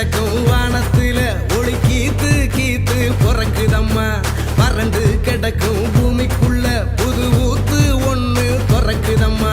கிடக்கும் வானத்துல ஒளி கீத்து கீத்து பிறக்குதம்மா. பறந்து கிடக்கும் பூமிக்குள்ள புது ஊத்து ஒன்று பிறக்குதம்மா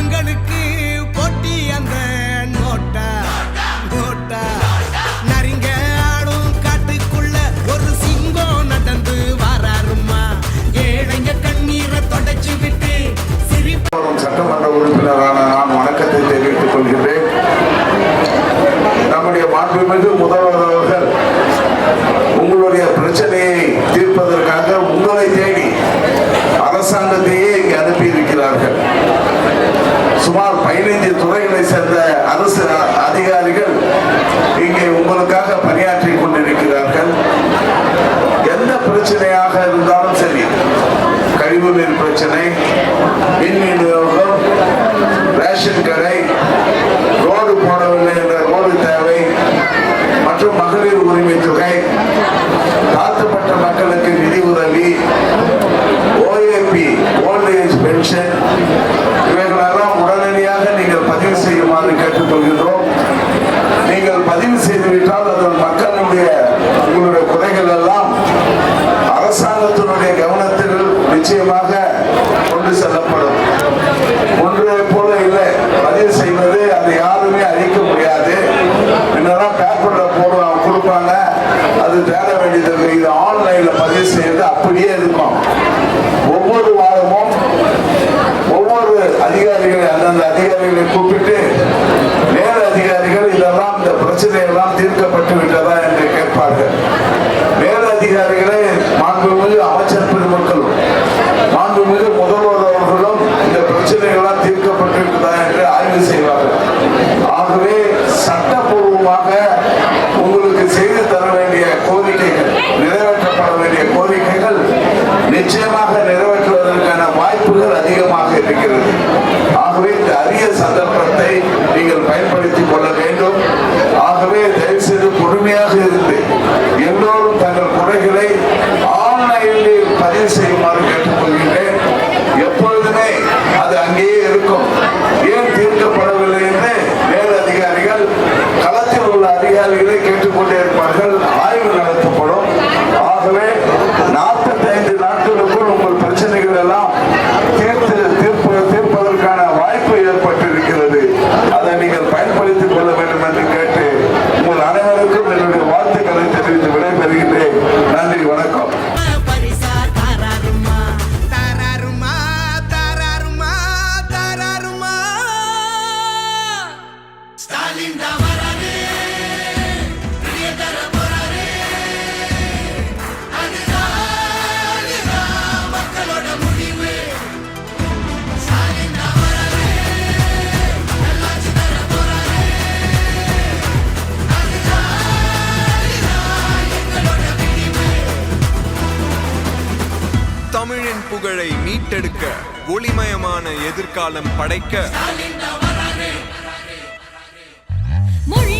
அவங்களுக்கு போட்டி அந்த நோட்டா நோட்டா. நரிங்க ஆடும் காட்டுக்குள்ள ஒரு சிங்கம் நடந்து வராருமா ஏழைங்க கண்ணீரை தொடச்சு விட்டு சிரிப்பு. சட்டமன்ற உறுப்பினரான நான் வணக்கத்தை தெரிவித்துக் கொள்கிறேன் நம்முடைய மாண்புமிகு முதல்வர் പക്ഷെ gerar எழுதப்பட்டிருக்கிறது அதை நீங்கள் பயன் வாழும் புகழை மீட்டெடுக்க ஒளிமயமான எதிர்காலம் படைக்க. மொழி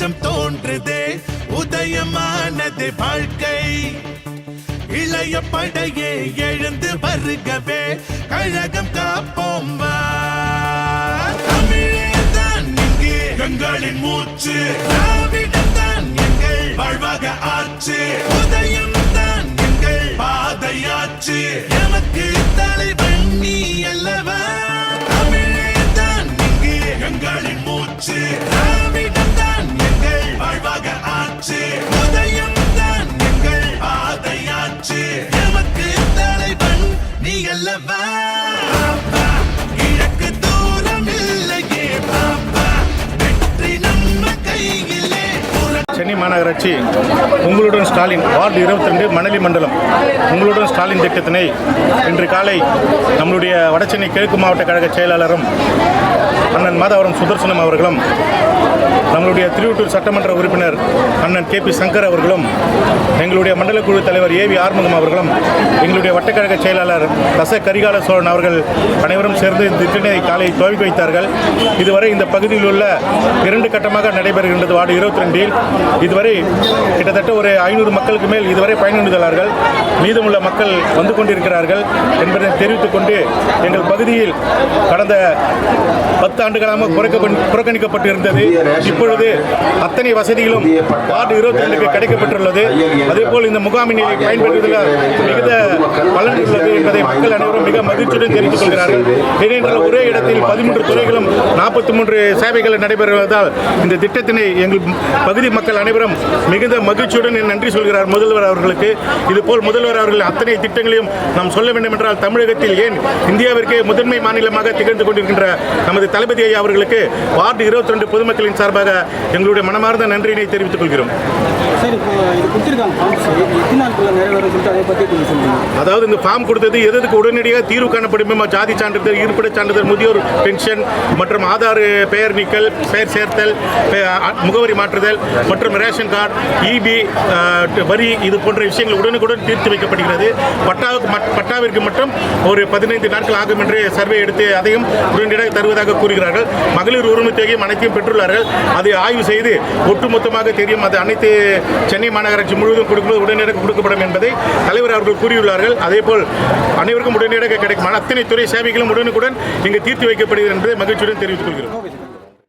வெளிச்சம் தோன்றுதே உதயமானது வாழ்க்கை இளைய படையே எழுந்து வருகவே கழகம் காப்போம் வா. தமிழேதான் இங்கே எங்களின் மூச்சு கட்சி உங்களுடன் ஸ்டாலின் வார்டு இருபத்தி ரெண்டு மணலி மண்டலம். உங்களுடன் ஸ்டாலின் திட்டத்தினை இன்று காலை நம்மளுடைய வடசென்னை கிழக்கு மாவட்ட கழக செயலாளரும் அண்ணன் மாதவரம் சுதர்சனம் அவர்களும் நம்மளுடைய திருவட்டூர் சட்டமன்ற உறுப்பினர் அண்ணன் கே பி சங்கர் அவர்களும் எங்களுடைய மண்டல குழு தலைவர் ஏ வி ஆறுமுகம் அவர்களும் எங்களுடைய வட்டக்கழக செயலாளர் ரச கரிகால சோழன் அவர்கள் அனைவரும் சேர்ந்து இந்த திட்டத்தை காலை துவக்கி வைத்தார்கள். இதுவரை இந்த பகுதியில் உள்ள இரண்டு கட்டமாக நடைபெறுகின்றது வார்டு இருபத்தி ரெண்டில் இதுவரை கிட்டத்தட்ட ஒரு ஐநூறு மக்களுக்கு மேல் இதுவரை பயனடைந்துள்ளார்கள். மீதமுள்ள மக்கள் வந்து கொண்டிருக்கிறார்கள் என்பதை தெரிவித்துக் கொண்டு எங்கள் பகுதியில் கடந்த பத்து ஆண்டுகளாக புறக்கணிக்கப்பட்டு இருந்தது இப்பொழுது அத்தனை வசதிகளும் வார்டு இருபத்தி ரெண்டுக்கு கிடைக்கப்பட்டுள்ளது. அதேபோல் இந்த முகாமினை பயன்படுத்துவதில் மிகுந்த பலன் உள்ளது என்பதை மக்கள் அனைவரும் மிக மகிழ்ச்சியுடன் தெரிவித்துக் கொள்கிறார்கள். ஏனென்றால் ஒரே இடத்தில் பதிமூன்று துறைகளும் நாற்பத்தி மூன்று சேவைகள் நடைபெறுவதால் இந்த திட்டத்தினை எங்கள் பகுதி மக்கள் அனைவரும் மிகுந்த மகிழ்ச்சியுடன் நன்றி சொல்கிறார் முதல்வர் அவர்களுக்கு. இதுபோல் முதல்வர் அவர்கள் அத்தனை திட்டங்களையும் நாம் சொல்ல வேண்டும் என்றால் தமிழகத்தில் ஏன் இந்தியாவிற்கே முதன்மை மாநிலமாக திகழ்ந்து கொண்டிருக்கின்ற நமது தளபதி ஐயா அவர்களுக்கு வார்டு இருபத்தி ரெண்டு பொதுமக்களின் சார்பாக எங்களுடைய மனமார்ந்த நன்றியினை தெரிவித்துக் கொள்கிறோம். சார் இப்போ இது கொடுத்துருக்காங்க ஃபார்ம் சார். எத்தனை நாளுக்குள்ள நிறைவேறும் சொல்லிட்டு அதை பற்றி கொஞ்சம் சொல்லுங்கள் அதாவது இந்த ஃபார்ம் கொடுத்தது எது எதுக்கு உடனடியாக தீர்வு காணப்படும் ஜாதி சான்றிதழ் இருப்பிட சான்றிதழ் முதியோர் பென்ஷன் மற்றும் ஆதார் பெயர் நீக்கல் பெயர் சேர்த்தல் முகவரி மாற்றுதல் மற்றும் ரேஷன் கார்டு இபி வரி இது போன்ற விஷயங்கள் உடனுக்குடன் தீர்த்து வைக்கப்படுகிறது பட்டாவுக்கு மட்- பட்டாவிற்கு மட்டும் ஒரு பதினைந்து நாட்கள் ஆகும் என்று சர்வே எடுத்து அதையும் உடனடியாக தருவதாக கூறுகிறார்கள். மகளிர் உரிமை தொகையும் அனைத்தையும் பெற்றுள்ளார்கள். அதை ஆய்வு செய்து ஒட்டுமொத்தமாக தெரியும். அது அனைத்து சென்னை மாநகராட்சி முழுவதும் கொடுக்கும்போது உடனடியாக கொடுக்கப்படும் என்பதை தலைவர் அவர்கள் கூறியுள்ளார்கள். அதேபோல் அனைவருக்கும் உடனடியாக கிடைக்கும் அத்தனை துறை சேவைகளும் உடனுக்குடன் இங்கு தீர்த்து வைக்கப்படுகிறது என்பதை மகிழ்ச்சியுடன் தெரிவித்துக் கொள்கிறோம்.